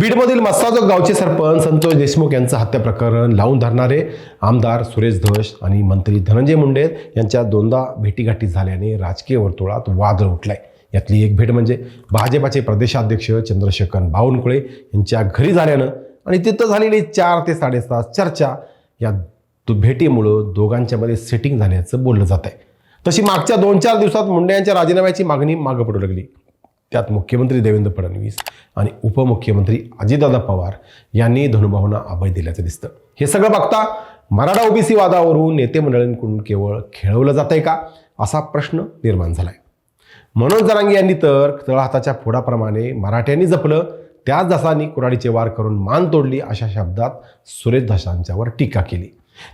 बीडमधील मस्साजोग गावचे सरपंच संतोष देशमुख यांचं हत्या प्रकरण लावून धरणारे आमदार सुरेश धस आणि मंत्री धनंजय मुंडे यांच्या दोनदा भेटीगाठी झाल्याने राजकीय वर्तुळात वादळ उठलाय. यातली एक भेट म्हणजे भाजपाचे प्रदेशाध्यक्ष चंद्रशेखर बावनकुळे यांच्या घरी झाल्यानं आणि तिथं झालेली चार ते साडेसात चर्चा या भेटीमुळं दोघांच्यामध्ये सेटिंग झाल्याचं बोललं जात आहे तशी मागच्या दोन चार दिवसात मुंडे यांच्या राजीनाम्याची मागणी मागं पडू लागली. त्यात मुख्यमंत्री देवेंद्र फडणवीस आणि उपमुख्यमंत्री अजितदादा पवार यांनी धनुभावना अभय दिल्याचं दिसतं. हे सगळं बघता मराठा ओबीसी वादावरून नेते मंडळींकडून केवळ खेळवलं जात आहे का? असा प्रश्न निर्माण झालाय. मनोज जरांगे यांनी तर तळहाताच्या फोडाप्रमाणे मराठ्यांनी जपलं त्याच दसांनी कुऱ्हाडीचे वार करून मान तोडली अशा शब्दात सुरेश धसांच्यावर टीका केली.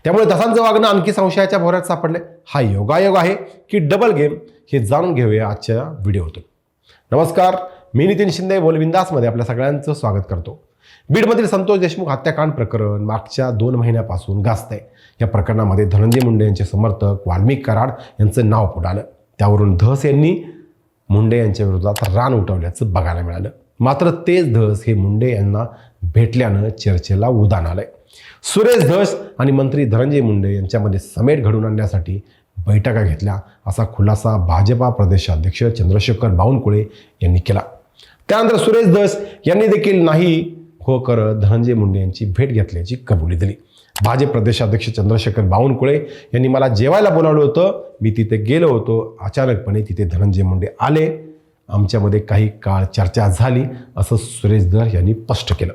त्यामुळे दसांचं वागणं आणखी संशयाच्या भोऱ्यात सापडले हा योगायोग आहे की डबल गेम हे जाणून घेऊया आजच्या व्हिडिओतून नमस्कार मी नितीन शिंदे बोलविंदासमध्ये आपल्या सगळ्यांचं स्वागत करतो. बीडमधील संतोष देशमुख हत्याकांड प्रकरण मागच्या दोन महिन्यापासून गाजतंय या प्रकरणामध्ये धनंजय मुंडे यांचे समर्थक वाल्मिक कराड यांचं नाव पुढे आलं. त्यावरून धस यांनी मुंडे यांच्या विरोधात रान उठवल्याचं बघायला मिळालं. मात्र तेच धस हे मुंडे यांना भेटल्यानं चर्चेला उदान आलंय. सुरेश धस आणि मंत्री धनंजय मुंडे यांच्यामध्ये समेट घडवून आणण्यासाठी बैठका घेतल्या. असा खुलासा भाजपा प्रदेशाध्यक्ष चंद्रशेखर बावनकुळे यांनी केला. त्यानंतर सुरेश दस यांनी देखील नाही हो करत धनंजय मुंडे यांची भेट घेतल्याची कबुली दिली. भाजप प्रदेशाध्यक्ष चंद्रशेखर बावनकुळे यांनी मला जेवायला बोलावलं होतं. मी तिथे गेलो होतो. अचानकपणे तिथे धनंजय मुंडे आले. आमच्यामध्ये काही काळ चर्चा झाली असं सुरेश दर यांनी स्पष्ट केलं.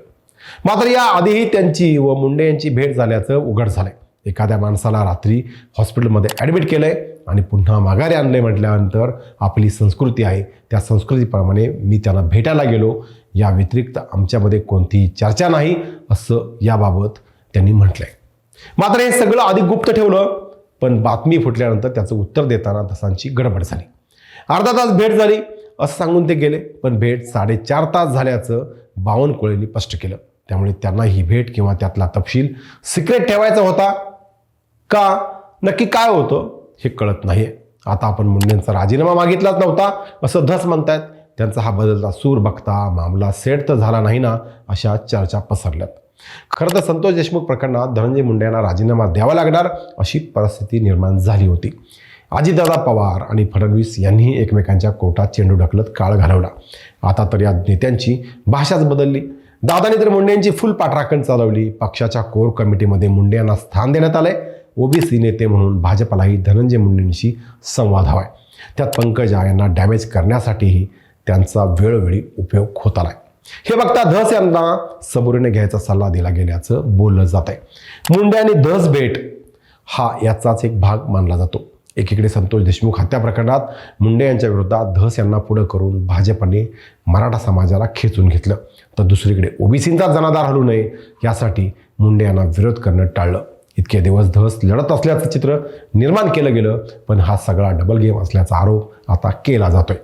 मात्र या आधीही त्यांची व मुंडे यांची भेट झाल्याचं उघड झालंय. एखाद्या माणसाला रात्री हॉस्पिटलमध्ये ॲडमिट केलं आहे आणि पुन्हा माघारी आणले म्हटल्यानंतर आपली संस्कृती आहे त्या संस्कृतीप्रमाणे मी त्यांना भेटायला गेलो. या व्यतिरिक्त आमच्यामध्ये कोणतीही चर्चा नाही असं याबाबत त्यांनी म्हटलं आहे मात्र हे सगळं आधी गुप्त ठेवलं पण बातमी फुटल्यानंतर त्याचं उत्तर देताना तसांची गडबड झाली. अर्धा तास भेट झाली असं सांगून ते गेले पण भेट साडेचार तास झाल्याचं बावनकुळेंनी स्पष्ट केलं. त्यामुळे त्यांना ही भेट किंवा त्यातला तपशील सिक्रेट ठेवायचा होता. का? नक्की काय होतं? हे कळत नाही आता आपण मुंडेंचा राजीनामा मागितलाच नव्हता. असं धस म्हणतायत. त्यांचा हा बदलता सूर बघता मामला सेट तर झाला नाही ना अशा चर्चा पसरल्यात. खरं तर संतोष देशमुख प्रकरणात धनंजय मुंडे यांना राजीनामा द्यावा लागणार अशी परिस्थिती निर्माण झाली होती. अजितदादा पवार आणि फडणवीस यांनीही एकमेकांच्या कोर्टात चेंडू ढकलत काळ घालवला. आता तर या नेत्यांची भाषाच बदलली. दादाने तर मुंडे यांची फुल पाठराखण चालवली. पक्षाच्या कोर कमिटीमध्ये मुंडे यांना स्थान देण्यात आलंय. ओबीसी नेते म्हणून भाजपलाही धनंजय मुंडेंशी संवाद हवा आहे त्यात पंकजा यांना डॅमेज करण्यासाठीही त्यांचा वेळोवेळी उपयोग होत आलाय. हे बघता धस यांना सबुरीने घ्यायचा सल्ला दिला गेल्याचं बोललं जात आहे मुंडे आणि धस भेट हा याचाच एक भाग मानला जातो. एकीकडे संतोष देशमुख हत्या प्रकरणात मुंडे यांच्या विरोधात धस यांना पुढं करून भाजपने मराठा समाजाला खेचून घेतलं. तर दुसरीकडे ओबीसींचा जनाधार हलू नये यासाठी मुंडे यांना विरोध करणं टाळलं. इतके दिवस धस लढत असल्याचं चित्र निर्माण केलं गेलं पण हा सगळा डबल गेम असल्याचा आरोप आता केला जातोय.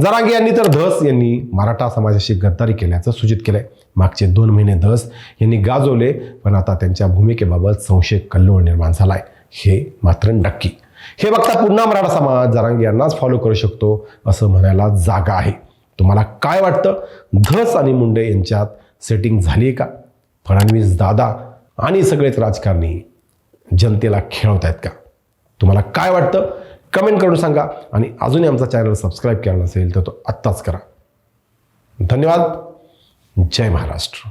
जरांगे यांनी तर धस यांनी मराठा समाजाशी गद्दारी केल्याचं सूचित केलंय. मागचे दोन महिने धस यांनी गाजवले पण आता त्यांच्या भूमिकेबाबत संशय कल्लोळ निर्माण झालाय. हे मात्र नक्की. हे बघता पुन्हा मराठा समाज जरांगे यांनाच फॉलो करू शकतो असं म्हणायला जागा आहे. तुम्हाला काय वाटतं? धस आणि मुंडे यांच्यात सेटिंग झाली आहे का? फडणवीस दादा आणि सगळेच राजकारणी जनतेला खेळवत आहेत का? तुम्हाला काय वाटतं? कमेंट करून सांगा. आणि अजूनही आमचा चॅनल सबस्क्राईब केला नसेल तर तो आत्ताच करा. धन्यवाद. जय महाराष्ट्र.